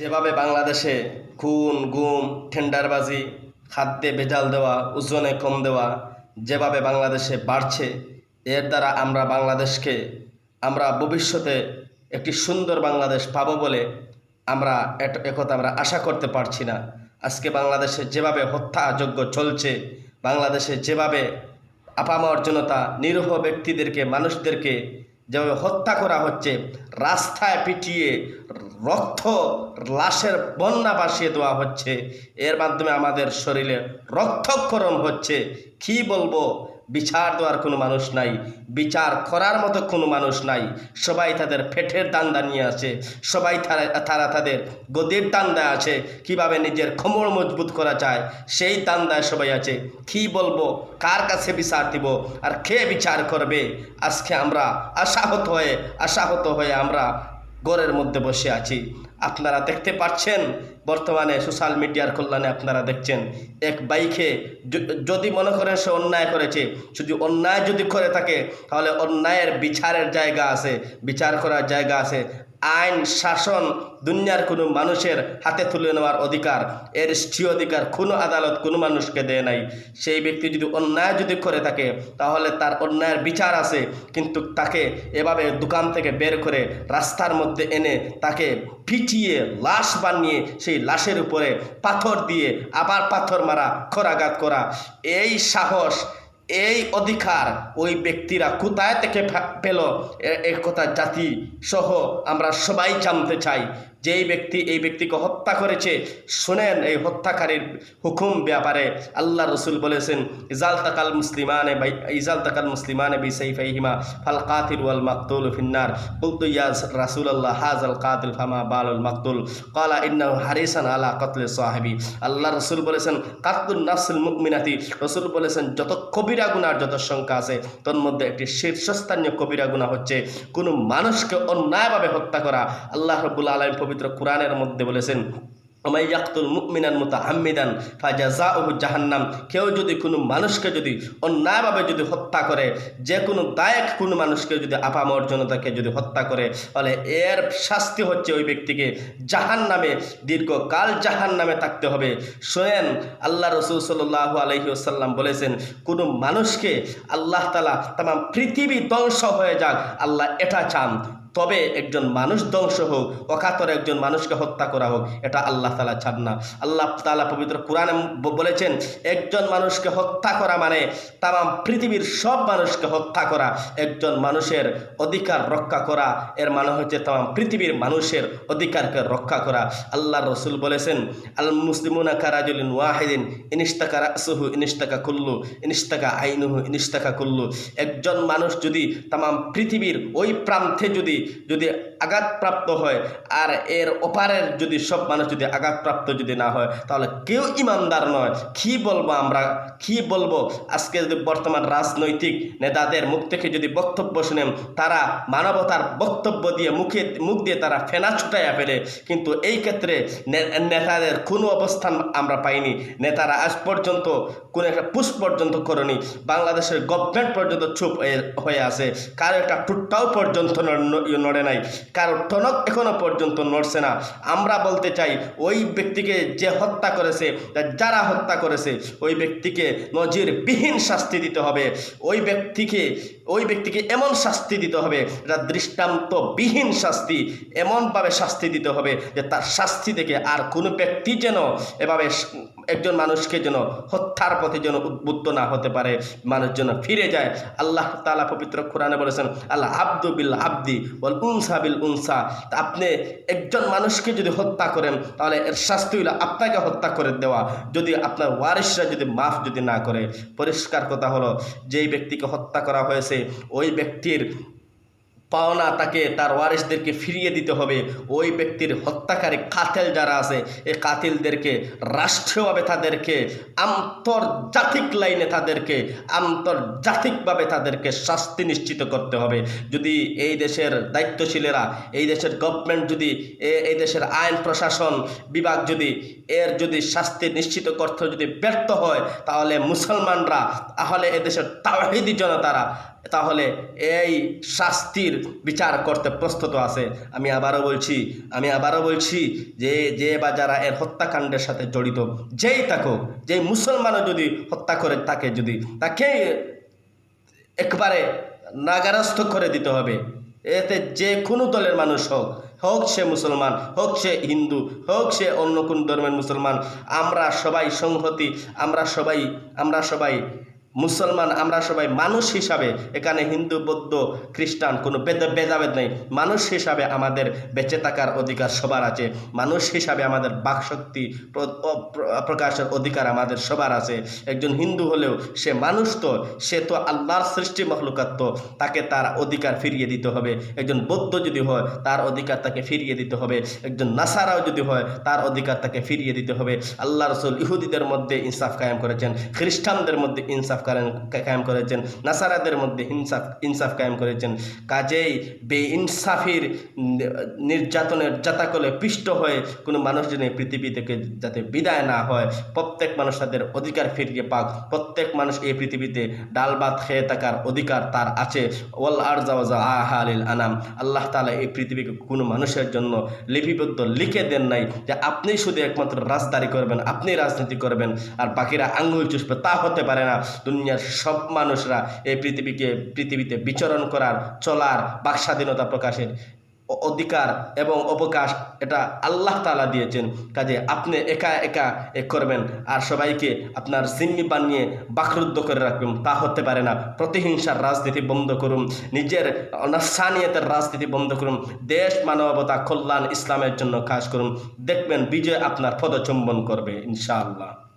যেভাবে বাংলাদেশে খুন, গুম, টেন্ডারবাজি, খাদ্যে ভেজাল দেওয়া, ওজনে কম দেওয়া যেভাবে বাংলাদেশে বাড়ছে, এর দ্বারা আমরা বাংলাদেশকে, আমরা ভবিষ্যতে একটি সুন্দর বাংলাদেশ পাবো বলে আমরা একথা আমরা আশা করতে পারছি না। আজকে বাংলাদেশে যেভাবে হত্যাযজ্ঞ চলছে, বাংলাদেশে যেভাবে আপামর জনতা, নিরীহ ব্যক্তিদেরকে, মানুষদেরকে যেভাবে হত্যা করা হচ্ছে, রাস্তায় পিটিয়ে রক্ত লাশের বন্যা ভাসিয়ে দেওয়া হচ্ছে। এর মাধ্যমে আমাদের শরীরে রক্তক্ষরণ হচ্ছে। কি বলব? বিচার দেওয়ার কোনো মানুষ নাই। বিচার করার মতো কোনো মানুষ নাই। সবাই তাদের পেটের দান্দা নিয়ে আছে সবাই তারা তাদের গদির দান্দায় আছে কীভাবে নিজের কোমর মজবুত করা যায়? সেই দান্দায় সবাই আছে। কি বলব? কার কাছে বিচার দিব? আর কে বিচার করবে? আজকে আমরা আশাহত হয়ে আশাহত হয়ে আমরা ঘরের মধ্যে বসে আছি। আপনারা দেখতে পাচ্ছেন, বর্তমানে সোশ্যাল মিডিয়ার কল্যাণে আপনারা দেখছেন, এক বাইকে যদি মনে করেন সে অন্যায় করেছে, শুধু অন্যায় যদি করে থাকে, তাহলে অন্যায়ের বিচারের জায়গা আছে, বিচার করার জায়গা আছে। আইন, শাসন দুনিয়ার কোনো মানুষের হাতে তুলে নেওয়ার অধিকার, এর স্ত্রী অধিকার কোনো আদালত কোনো মানুষকে দেয় নাই। সেই ব্যক্তি যদি অন্যায় যদি করে থাকে, তাহলে তার অন্যায়ের বিচার আছে, কিন্তু তাকে এভাবে দোকান থেকে বের করে রাস্তার মধ্যে এনে তাকে পিটিয়ে, লাশ বানিয়ে সেই লাশের উপরে পাথর দিয়ে আবার পাথর মারা, খরাঘাত করা, এই সাহস এই অধিকার ওই ব্যক্তিরা কোথায় থেকে পেল? এ- কথা জাতি সহ আমরা সবাই জানতে চাই। যেই ব্যক্তি এই ব্যক্তিকে হত্যা করেছে, শোনেন এই হত্যাকারীর হুকুম ব্যাপারে। আল্লাহ রসুল বলেছেন, ইজাল তাকাল মুসলিমানে ইজাল তাকাল মুসলিমানে বি সাইফাইহিমা ফাল কাতিল ওয়াল মাকতুল ফিন্নার। কুলতু ইয়াজ রাসুল আল্লাহ হাজ আল কাতিল ফামা বাল বালুল মাকতুল। কালা ইন্নাহু হারিসান আলা কতলে সাহাবি। আল্লাহ রসুল বলেছেন কাতুল নাসুল মুকমিনাতি। রসুল বলেছেন, যত কবিরা গুনার যত সংখ্যা আছে, তোর মধ্যে একটি শীর্ষস্থানীয় কবিরা গুণা হচ্ছে। কোনো মানুষকে অন্যায়ভাবে হত্যা করা, আল্লাহ রব্বুল আলম পবিত্র কোরআনের মধ্যে বলেছেন, ওমাই ইয়াকতুল মুমিনান মুতাহাম্মিদান ফাজাজাউহু জাহান্নাম কেউ যদি কোনো মানুষকে যদি অন্যায়ভাবে যদি হত্যা করে যে কোনো দায়ক কোনো মানুষকে যদি আপামর জনতাকে যদি হত্যা করে, তাহলে এর শাস্তি হচ্ছে ওই ব্যক্তিকে জাহান নামে দীর্ঘকাল জাহান নামে থাকতে হবে। শোনেন আল্লাহ রসুল সাল্লাহ আলহি আসাল্লাম বলেছেন, কোনো মানুষকে আল্লাহ তালা তাম পৃথিবী ধ্বংস হয়ে যাক, আল্লাহ এটা চান। তবে একজন মানুষ ধ্বংস হোক, অকাতরে একজন মানুষকে হত্যা করা হোক, এটা আল্লাহ তালা চান না আল্লাহ তালা পবিত্র কোরআনে বলেছেন, একজন মানুষকে হত্যা করা মানে তাম, পৃথিবীর সব মানুষকে হত্যা করা। একজন মানুষের অধিকার রক্ষা করা, এর মানে হচ্ছে তাম, পৃথিবীর মানুষের অধিকারকে রক্ষা করা। আল্লাহ রসুল বলেছেন আল মুসলিমুনা কারাজুলিন ওয়াহিদিন ইনিস্তাকা রাসুহু ইনিস্তাকা কুল্লু ইনিস্তাকা আইনুহু ইনিস্তাকা কুল্লু। একজন মানুষ যদি তাম, পৃথিবীর ওই প্রান্তে যদি যদি আঘাতপ্রাপ্ত হয়, আর এর ওপারের যদি সব মানুষ যদি আঘাতপ্রাপ্ত যদি না হয়, তাহলে কেউ ইমানদার নয়। কি বলব আমরা? কি বলব? আজকে যদি বর্তমান রাজনৈতিক নেতাদের মুখ থেকে যদি বক্তব্য শুনেন, তারা মানবতার বক্তব্য দিয়ে মুখে, মুখ দিয়ে তারা ফেনা ছুটাইয়া ফেলে। কিন্তু এই ক্ষেত্রে নেতাদের কোনো অবস্থান আমরা পাইনি। নেতারা আজ পর্যন্ত কোনো একটা পুষ পর্যন্ত করেনি। বাংলাদেশের গভর্নমেন্ট পর্যন্ত চুপ হয়ে আছে। কারও একটা টুটটাও পর্যন্ত ন- নড়ে নাই। কারও টনক এখনও পর্যন্ত নড়ছে না। আমরা বলতে চাই, ওই ব্যক্তিকে যে হত্যা করেছে, যারা হত্যা করেছে, ওই ব্যক্তিকে নজিরবিহীন শাস্তি দিতে হবে। ওই ব্যক্তিকে ওই ব্যক্তিকে এমন শাস্তি দিতে হবে এটা দৃষ্টান্তবিহীন শাস্তি, এমনভাবে শাস্তি দিতে হবে যে তার শাস্তি থেকে আর কোনো ব্যক্তি যেন এভাবে একজন মানুষকে যেন হত্যার পথে যেন উদ্বুদ্ধ না হতে পারে, মানুষ যেন ফিরে যায়। আল্লাহ তালা পবিত্র কোরআনে বলেছেন আল্লাহ আব্দু বিল আব্দি বল উনসা বিল উনসা। তা আপনি একজন মানুষকে যদি হত্যা করেন, তাহলে এর শাস্তি হইল আপনাকে হত্যা করে দেওয়া। যদি আপনার ওয়ারিসরা যদি মাফ যদি না করে, পরিষ্কার কথা হলো, যেই ব্যক্তিকে হত্যা করা হয়েছে ওই ব্যক্তির পাওনা তাকে তার ওয়ারিসদেরকে ফিরিয়ে দিতে হবে। ওই ব্যক্তির হত্যাকারী কাতেল যারা আছে, এই কাতিলদেরকে রাষ্ট্রীয়ভাবে তাদেরকে, আন্তর্জাতিক লাইনে তাদেরকে, আন্তর্জাতিকভাবে তাদেরকে শাস্তি নিশ্চিত করতে হবে। যদি এই দেশের দায়িত্বশীলেরা, এই দেশের গভর্নমেন্ট যদি এই দেশের আইন প্রশাসন বিভাগ যদি, এর যদি শাস্তি নিশ্চিত করতে যদি ব্যর্থ হয়, তাহলে মুসলমানরা, তাহলে এদেশের তাওহিদি জনতারা তাহলে এই শাস্তির বিচার করতে প্রস্তুত আছে। আমি আবারও বলছি, আমি আবারও বলছি যে যে বা যারা এর হত্যাকাণ্ডের সাথে জড়িত, যেই থাকুক, যেই মুসলমানও যদি হত্যা করে তাকে যদি, তাকে একবারে নাগারস্থ করে দিতে হবে। এতে যে কোনো দলের মানুষ হোক হোক সে মুসলমান, হোক সে হিন্দু, হোক সে অন্য কোন ধর্মের মুসলমান, আমরা সবাই সংহতি, আমরা সবাই আমরা সবাই মুসলমান, আমরা সবাই মানুষ হিসাবে, এখানে হিন্দু, বৌদ্ধ, খ্রিস্টান, কোনো বেদ ভেদাভেদ নেই। মানুষ হিসাবে আমাদের বেঁচে থাকার অধিকার সবার আছে। মানুষ হিসাবে আমাদের বাকশক্তি প্র- প্রকাশের অধিকার আমাদের সবার আছে। একজন হিন্দু হলেও সে মানুষ তো, সে তো আল্লাহর সৃষ্টি মখলুকাত তাকে তার অধিকার ফিরিয়ে দিতে হবে। একজন বৌদ্ধ যদি হয়, তার অধিকার তাকে ফিরিয়ে দিতে হবে। একজন নাসারাও যদি হয়, তার অধিকার তাকে ফিরিয়ে দিতে হবে। আল্লাহ রসুল ইহুদিদের মধ্যে ইনসাফ কায়েম করেছেন। খ্রিস্টানদের মধ্যে ইনসাফ করেন কায়েম করেছেন, নাসারাদের মধ্যে ইনসাফ ইনসাফ কায়েম করেছেন। কাজেই বে ইনসাফির নির্যাতনের জাতাকলে পিষ্ট হয়ে কোনো মানুষ যেন এই পৃথিবী থেকে যাতে বিদায় না হয়, প্রত্যেক মানুষ তাদের অধিকার ফিরিয়ে পাক, প্রত্যেক মানুষ এই পৃথিবীতে ডাল ভাত খেয়ে থাকার অধিকার তার আছে। ওয়াল আর জাওয়াজা আহালিল আনাম। আল্লাহ তালা এই পৃথিবীকে কোনো মানুষের জন্য লিপিবদ্ধ লিখে দেন নাই যে আপনি শুধু একমাত্র রাজদারি করবেন, আপনি রাজনীতি করবেন, আর বাকিরা আঙ্গুল চুষবে, তা হতে পারে না। দুনিয়ার সব মানুষরা এই পৃথিবীকে, পৃথিবীতে বিচরণ করার, চলার বাক স্বাধীনতা প্রকাশের অধিকার এবং অবকাশ এটা আল্লাহ তালা দিয়েছেন। কাজে আপনি একা একা এ করবেন আর সবাইকে আপনার জিম্মি বানিয়ে বাকরুদ্ধ করে রাখবেন। তা হতে পারে না। প্রতিহিংসার রাজনীতি বন্ধ করুন। নিজের অনাসানিয়তের রাজনীতি বন্ধ করুন। দেশ মানবতা কল্যাণ ইসলামের জন্য কাজ করুন। দেখবেন বিজয় আপনার পদচুম্বন করবে, ইনশাআল্লাহ।